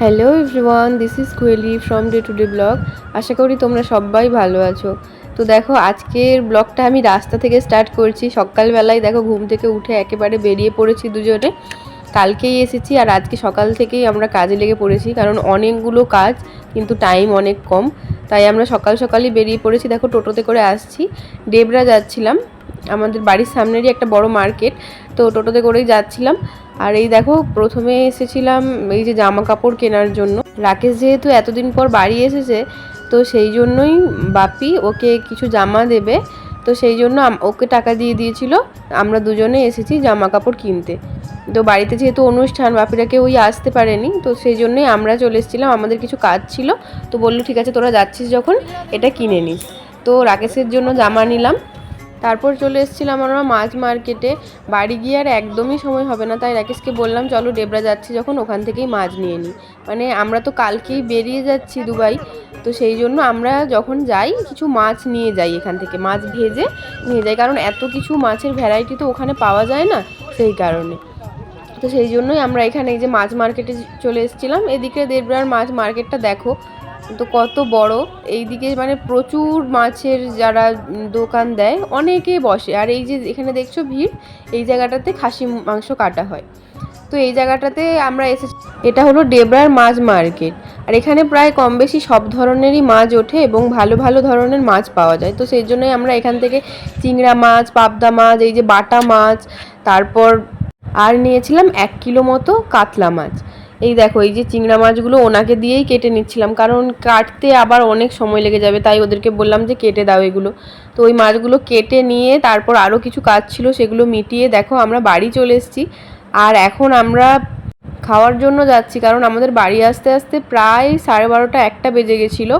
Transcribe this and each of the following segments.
Hello everyone this is Koyeli from day to day blog আশা করি তোমরা সবাই ভালো আছো। তো দেখো, আজকের ব্লগটা আমি রাস্তা থেকে স্টার্ট করছি। সকালবেলায় দেখো, ঘুম থেকে উঠে একেবারে বেরিয়ে পড়েছি দুজনে। কালকেই এসেছি আর আজকে সকাল থেকেই আমরা কাজে লেগে পড়েছি, কারণ অনেকগুলো কাজ, কিন্তু টাইম অনেক কম। তাই আমরা সকাল সকালই বেরিয়ে পড়েছি। দেখো, টোটোতে করে আসছি। ডেবরা যাচ্ছিলাম। আমাদের বাড়ির সামনেরই একটা বড় মার্কেট, তো টোটোতে করেই যাচ্ছিলাম। আর এই দেখো, প্রথমে এসেছিলাম এই যে জামা কাপড় কেনার জন্য। রাকেশ যেহেতু এতদিন পর বাড়ি এসেছে, তো সেই জন্যই বাপি ওকে কিছু জামা দেবে। তো সেই জন্য ওকে টাকা দিয়ে দিয়েছিল, আমরা দুজনে এসেছি জামা কাপড় কিনতে। তো বাড়িতে যেহেতু অনুষ্ঠান, বাপিরা কেউই আসতে পারেনি, তো সেই জন্যই আমরা চলে এসেছিলাম, আমাদের কিছু কাজ ছিল। তো বলল, ঠিক আছে, তোরা যাচ্ছিস যখন, এটা কিনে নিস। তো রাকেশের জন্য জামা নিলাম। তারপর চলে এসেছিলাম আমরা মাছ মার্কেটে। বাড়ি গিয়ে আর একদমই সময় হবে না, তাই রাকেশকে বললাম, চলো ডেবরা যাচ্ছি যখন, ওখান থেকেই মাছ নিয়ে নিই মানে আমরা তো কালকেই বেরিয়ে যাচ্ছি দুবাই, তো সেই জন্য আমরা যখন যাই, কিছু মাছ নিয়ে যাই এখান থেকে। মাছ ভেজে নিয়ে যাই, কারণ এত কিছু মাছের ভ্যারাইটি তো ওখানে পাওয়া যায় না, সেই কারণে। তো সেই জন্যই আমরা এখানে এই যে মাছ মার্কেটে চলে এসেছিলাম। এদিকে দেবরার মাছ মার্কেটটা দেখো, তো কত বড়। এইদিকে মানে প্রচুর মাছের যারা দোকান দেয় অনেকে বসে। আর এই যে এখানে দেখছ ভিড়, এই জায়গাটাতে খাসি মাংস কাটা হয়। তো এই জায়গাটাতে আমরা এসে এটা হলো ডেবরার মাছ মার্কেট। আর এখানে প্রায় কম বেশি সব ধরনেরই মাছ ওঠে এবং ভালো ভালো ধরনের মাছ পাওয়া যায়। তো সেই জন্যই আমরা এখান থেকে চিংড়া মাছ, পাবদা মাছ, এই যে বাটা মাছ, তারপর আর নিয়েছিলাম এক কিলো মতো কাতলা মাছ। এই দেখো, এই যে চিংড়া মাছগুলো ওনাকে দিয়েই কেটে নিচ্ছিলাম, কারণ কাটতে আবার অনেক সময় লেগে যাবে, তাই ওদেরকে বললাম যে কেটে দাও এগুলো। তো ওই মাছগুলো কেটে নিয়ে তারপর আরও কিছু কাজ ছিল, সেগুলো মিটিয়ে দেখো আমরা বাড়ি চলে এসেছি। আর এখন আমরা খাওয়ার জন্য যাচ্ছি, কারণ আমাদের বাড়ি আসতে আসতে প্রায় সাড়ে বারোটা একটা বেজে গেছিল।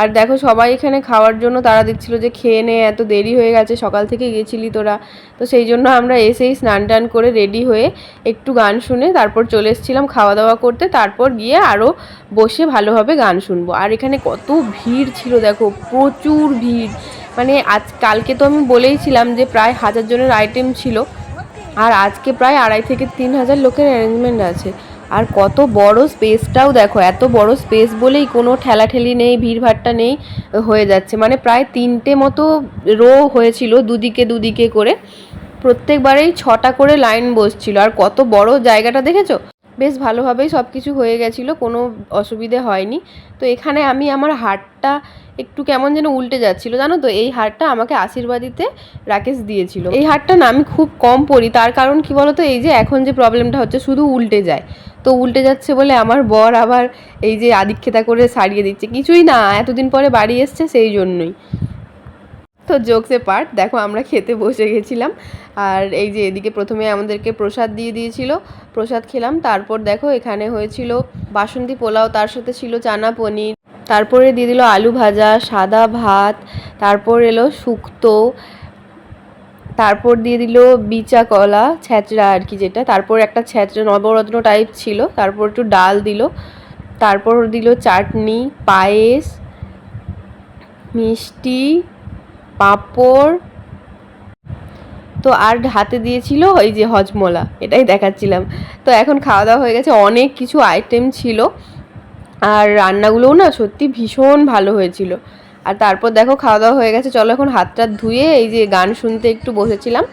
আর দেখো সবাই এখানে খাওয়ার জন্য, তারা দিচ্ছিল যে খেয়ে নে, এত দেরি হয়ে গেছে, সকাল থেকে গেছিলি তোরা। তো সেই জন্য আমরা এসেই স্নান টান করে রেডি হয়ে একটু গান শুনে তারপর চলে এসেছিলাম খাওয়া দাওয়া করতে। তারপর গিয়ে আরও বসে ভালোভাবে গান শুনব। আর এখানে কত ভিড় ছিল দেখো, প্রচুর ভিড়। মানে আজ, কালকে তো আমি বলেইছিলাম যে প্রায় হাজার জনের আইটেম ছিল। আর আজকে প্রায় আড়াই থেকে তিন হাজার লোকের অ্যারেঞ্জমেন্ট আছে। আর কত বড় স্পেসটাও দেখো, এত বড় স্পেস বলেই কোনো ঠেলাঠেলি নেই ভিড়ভাট্টা নেই হয়ে যাচ্ছে। মানে প্রায় তিনটে মতো রো হয়েছিল দুদিকে দুদিকে করে। প্রত্যেকবারেই ছটা করে লাইন বসছিল। আর কত বড় জায়গাটা দেখেছ? বেশ ভালোভাবেই সব কিছু হয়ে গেছিল, কোনো অসুবিধে হয়নি। তো এখানে আমি আমার হারটা একটু কেমন যেন উল্টে যাচ্ছিল, জানো তো? এই হারটা আমাকে আশীর্বাদিতে রাকেশ দিয়েছিল। এই হারটা না আমি খুব কম পরি, তার কারণ কি বলতো? এই যে এখন যে প্রবলেমটা হচ্ছে, শুধু উল্টে যায়। তো উল্টে যাচ্ছে বলে আমার বর আবার এই যে আদিক্ষেতা করে সারিয়ে দিচ্ছে। কিছুই না, এতদিন পরে বাড়ি এসছে, সেই জন্যই। তো জোকসে পার্ট দেখো আমরা খেতে বসে গেছিলাম। আর এই যে এদিকে প্রথমে আমাদেরকে প্রসাদ দিয়ে দিয়েছিল, প্রসাদ খেলাম। তারপর দেখো এখানে হয়েছিল বাসন্তী পোলাও, তার সাথে ছিল চানা পনির, তারপরে দিয়ে দিল আলু ভাজা, সাদা ভাত, তারপর এলো শুক্তো, তারপর দিয়ে দিল বিচা কলা ছ্যাঁচড়া আর কি যেটা। তারপর একটা ছ্যাঁচড়া নবরত্ন টাইপ ছিল, তারপর একটু ডাল দিল, তারপর দিল চাটনি, পায়েস, মিষ্টি পাঁপড়, তো আর হাতে দিয়েছিল ওই যে হজমলা, এটাই দেখাচ্ছিলাম। তো এখন খাওয়া দাওয়া হয়ে গেছে, অনেক কিছু আইটেম ছিল। আর রান্নাগুলোও না সত্যি ভীষণ ভালো হয়েছিল। আর তারপর দেখো খাওয়া দাওয়া হয়ে গেছে, চলো এখন হাতটা ধুয়ে এই যে গান শুনতে একটু বসেছিলাম।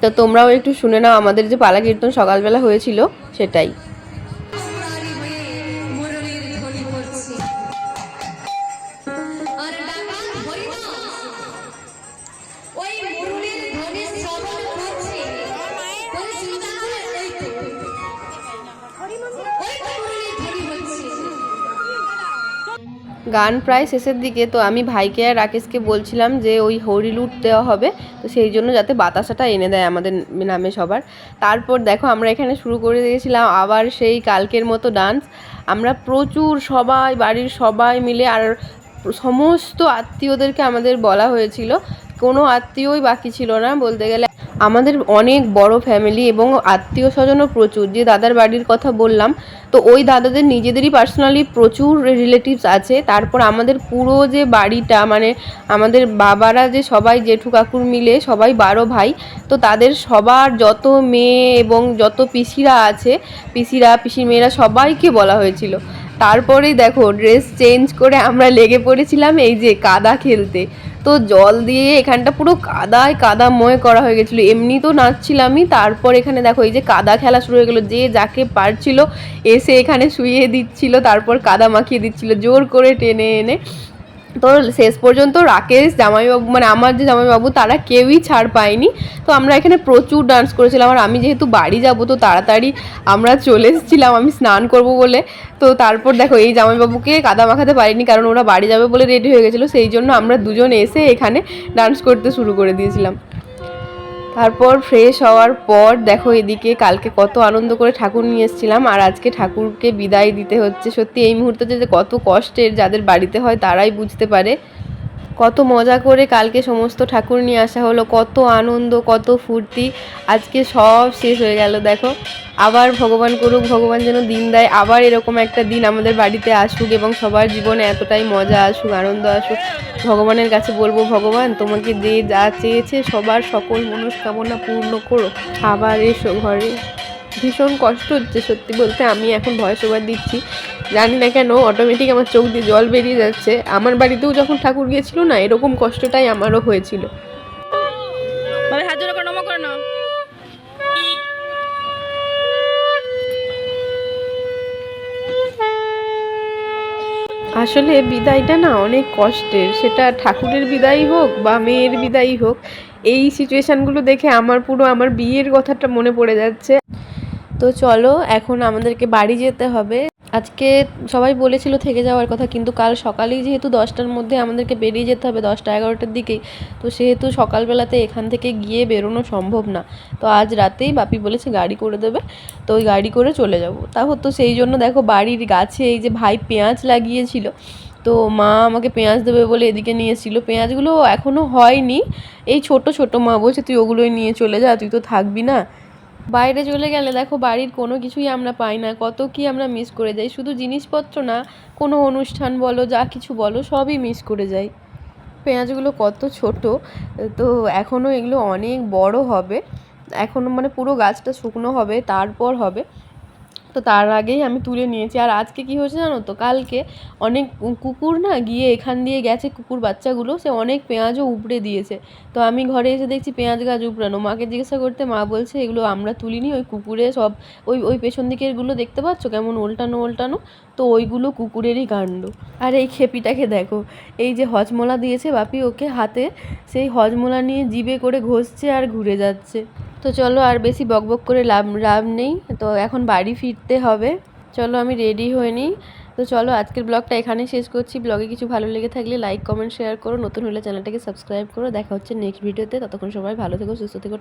তো তোমরাও একটু শুনে নাও, আমাদের যে পালা কীর্তন সকালবেলা হয়েছিল, সেটাই। গান প্রায় শেষের দিকে, তো আমি ভাইকে আর রাকেশকে বলছিলাম যে ওই হরি লুট দেওয়া হবে, তো সেই জন্য যাতে বাতাসাটা এনে দেয় আমাদের নামে সবার। তারপর দেখো আমরা এখানে শুরু করে দিয়েছিলাম আবার সেই কালকের মতো ডান্স। আমরা প্রচুর সবাই, বাড়ির সবাই মিলে আর সমস্ত আত্মীয়দেরকে আমাদের বলা হয়েছিল। কোনো আত্মীয়ই বাকি ছিল না, বলতে গেলে আমাদের অনেক বড় ফ্যামিলি এবং আত্মীয় স্বজনও প্রচুর। যে দাদার বাড়ির কথা বললাম, তো ওই দাদাদের নিজেদেরই পার্সোনালি প্রচুর রিলেটিভস আছে। তারপর আমাদের পুরো যে বাড়িটা মানে আমাদের বাবারা যে সবাই জেঠু কাকুর মিলে সবাই বারো ভাই, তো তাদের সবার যত মেয়ে এবং যত পিসিরা আছে, পিসিরা পিসির মেয়েরা সবাইকে বলা হয়েছিল। তারপরেই দেখো ড্রেস চেঞ্জ করে আমরা লেগে পড়েছিলাম এই যে কাদা খেলতে। তো জল দিয়ে এখানটা পুরো কাদায় কাদা ময় করা হয়ে গেছিল। এমনি তো নাচছিলামই, তারপর এখানে দেখো এই যে কাদা খেলা শুরু হয়ে গেলো। যে যাকে পারছিল এসে এখানে শুয়ে দিচ্ছিল, তারপর কাদা মাখিয়ে দিচ্ছিল, জোর করে টেনে এনে তো শেষ পর্যন্ত রাকেশ, জামাইবাবু মানে আমার যে জামাইবাবু, তারা কেউই ছাড় পায়নি। তো আমরা এখানে প্রচুর ডান্স করেছিলাম। আর আমি যেহেতু বাড়ি যাব, তো তাড়াতাড়ি আমরা চলে এসেছিলাম, আমি স্নান করব বলে। তো তারপর দেখো, এই জামাইবাবুকে কাদা মাখাতে পারিনি, কারণ ওরা বাড়ি যাবে বলে রেডি হয়ে গেছিল। সেই জন্য আমরা দুজন এসে এখানে ডান্স করতে শুরু করে দিয়েছিলাম। তারপর ফ্রেশ হওয়ার পর, দেখো এদিকে কালকে কত আনন্দ করে ঠাকুর নিয়ে এসেছিলাম, আর আজকে ঠাকুরকে বিদায় দিতে হচ্ছে। সত্যি এই মুহূর্তে যে কত কষ্টের যাদের বাড়িতে হয় তারাই বুঝতে পারে। কত মজা করে কালকে সমস্ত ঠাকুর নিয়ে আসা হলো, কত আনন্দ, কত ফুর্তি। আজকে সব শেষ হয়ে গেল, দেখো। আবার ভগবান করুক, ভগবান যেন দিন দেয়, আবার এরকম একটা দিন আমাদের বাড়িতে আসুক এবং সবার জীবনে এতটাই মজা আসুক, আনন্দ আসুক। ভগবানের কাছে বলব, ভগবান, তোমাকে যে যা চেয়েছে, সবার সকল মনস্কামনা পূর্ণ করো। আবার এসো ঘরে। ভীষণ কষ্ট হচ্ছে সত্যি বলতে, আমি এখন ভয়েস ওভার দিচ্ছি। জানি না কেন অটোমেটিক আমার চোখ দিয়ে জল বেরিয়ে যাচ্ছে। আমার বাড়িতেও যখন ঠাকুর গিয়েছিল না এরকম কষ্টটাই আমারও হয়েছিল। আসলে বিদায়টা না অনেক কষ্টের। সেটা ঠাকুরের বিদায় হোক বা মেয়ের বিদায় হোক এই সিচুয়েশানগুলো দেখে আমার পুরো আমার বিয়ের কথাটা মনে পড়ে যাচ্ছে। তো চলো এখন আমাদেরকে বাড়ি যেতে হবে। আজকে সবাই বলেছিল থেকে যাওয়ার কথা, কিন্তু কাল সকালেই যেহেতু দশটার মধ্যে আমাদেরকে বেরিয়ে যেতে হবে দশটা এগারোটার দিকেই তো সেহেতু সকালবেলাতে এখান থেকে গিয়ে বেরোনো সম্ভব না। তো আজ রাতেই বাপি বলেছে গাড়ি করে দেবে, তো ওই গাড়ি করে চলে যাব। তাও তো সেই জন্য দেখো বাড়ির গাছে এই যে ভাই পেঁয়াজ লাগিয়েছিল, তো মা আমাকে পেঁয়াজ দেবে বলে এদিকে নিয়ে এসেছিল পেঁয়াজগুলো এখনও হয়নি, এই ছোট ছোট মা বলছে তুই ওগুলোই নিয়ে চলে যা, তুই তো থাকবি না। বাইরে চলে গেলে দেখো বাড়ির কোনো কিছুই আমরা পাই না, কত কি আমরা মিস করে যাই। শুধু জিনিসপত্র না, কোনো অনুষ্ঠান বলো, যা কিছু বলো, সবই মিস করে যাই। পেঁয়াজগুলো কত ছোট, তো এখনও এগুলো অনেক বড় হবে। এখনও মানে পুরো গাছটা শুকনো হবে, তারপর হবে। তো তার আগেই আমি তুলে নিয়েছি। আর আজকে কি হয়েছে জানো তো? কালকে অনেক কুকুর না গিয়ে এখান দিয়ে গেছে, কুকুর বাচ্চাগুলো, সে অনেক পেঁয়াজও উপড়ে দিয়েছে। তো আমি ঘরে এসে দেখছি পেঁয়াজ গাছ উপড়ানো। মাকে জিজ্ঞাসা করতে, মা বলছে এগুলো আমরা তুলিনি, ওই কুকুরে সব, ওই ওই পেছন দিকেরগুলো দেখতে পাচ্ছ? কেমন উল্টানো উল্টানো? তো ওইগুলো কুকুরেরই কাণ্ড। আর এই খেপিটাকে দেখো, এই যে হজমলা দিয়েছে বাপি ওকে হাতে, সেই হজমলা নিয়ে জিবে করে ঘষছে আর ঘুরে যাচ্ছে। তো চলো আর বেশি বকবক করে লাভ লাভ নেই। তো এখন বাড়ি ফিরতে হবে। চলো আমি রেডি হয়ে নিই। তো চলো আজকের ব্লগটা এখানেই শেষ করছি। ব্লগে কিছু ভালো লেগে থাকলে লাইক, কমেন্ট শেয়ার করো। নতুন হলে চ্যানেলটাকে সাবস্ক্রাইব করো। দেখা হচ্ছে নেক্সট ভিডিওতে ততক্ষণ সবাই ভালো থেকো, সুস্থ থেকো